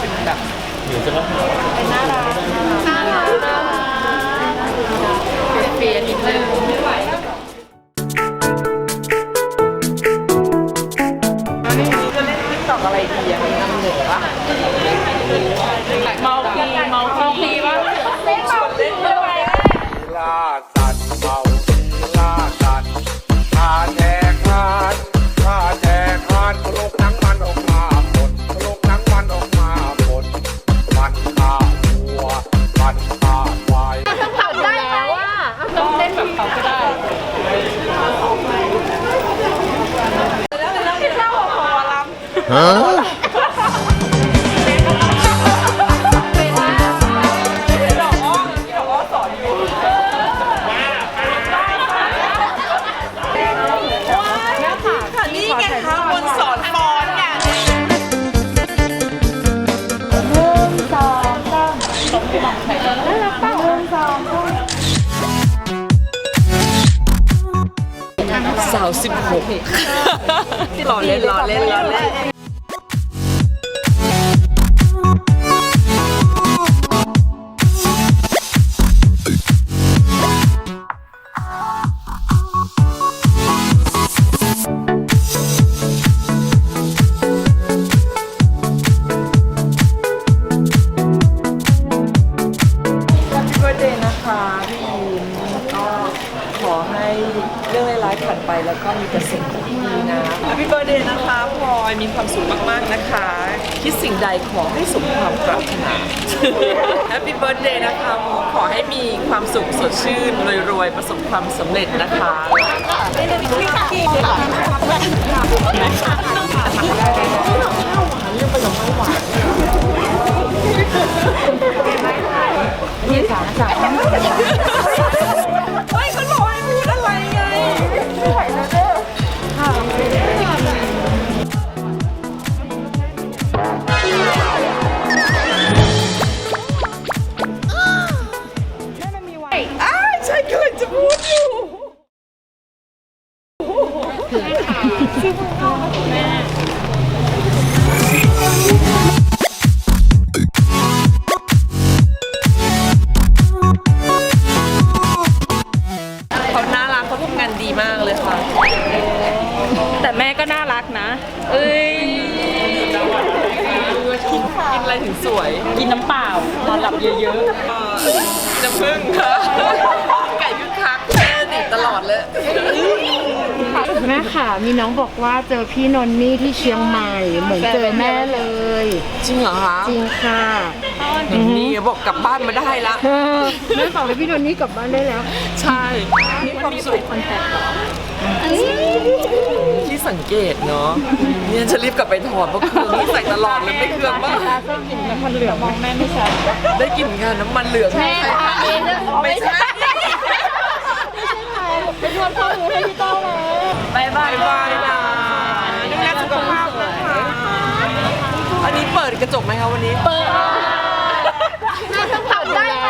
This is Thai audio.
เป็นแบบหรือจะต้องเปนน่ารักน่ารักน่ารักเปลี่ยนนิดนึงไม่ไหวจะเล่นติ๊กต็อกอะไรดีอะมีน้ำเหนือปะเมาคีเมา นี่ไงคะบนสอนฟอนไงสาวสิบหกหล่อเล่นหล่อเล่นหล่อเล่น birthday นะคะพี่ยิมก็ขอให้เรื่องร้ายๆผ่านไปแล้วก็มีแต่สิ่งที่ดีนะ Happy birthday นะคะพลอยมีความสุขมากๆนะคะ คิดสิ่งใดขอให้สมความปรารถนา Happy birthday นะคะโมขอให้มีความสุขสดชื่นรวยๆประสบความสำเร็จนะคะ ไม่ อ้าวใช่กำลังจะพูดอยู่เขาน่ารักเขาทำงานดีมากเลยค่ะ แต่แม่ก็น่ารักนะ เอ้ยกินอะไรถึงสวย กินน้ำเปล่า นอนหลับเยอะเอ่อน้ำผึ้งค่ะ ไก่คึกคักแม่ติดตลอดเลย แม่ค่ะ มีน้องบอกว่าเจอพี่นนนี่ที่เชียงใหม่ เหมือนเจอแม่เลย จริงเหรอคะจริงค่ะนี่บอกกลับบ้านมาได้ละเออแม่ฝากให้พี่นนนี่กลับบ้านได้แล้ว ใช่มีความสุขที่สังเกตเนาะเนี่ยจะรีบกลับไปถอดเพราะเครื่องนี่ใส่ตลอดเลยไม่เครื่องบ้างน้ำมันเหลืองมองแม่ไม่ชัดได้กลิ่นงานน้ำมันเหลืองไม่ใช่ไม่ใช่ ไปทวนข้อมือให้พี่โต้มา บายบายบายนะดูแลสุขภาพนะคะอันนี้เปิด กระจกไหมคะวันนี้ทำได้แล้ว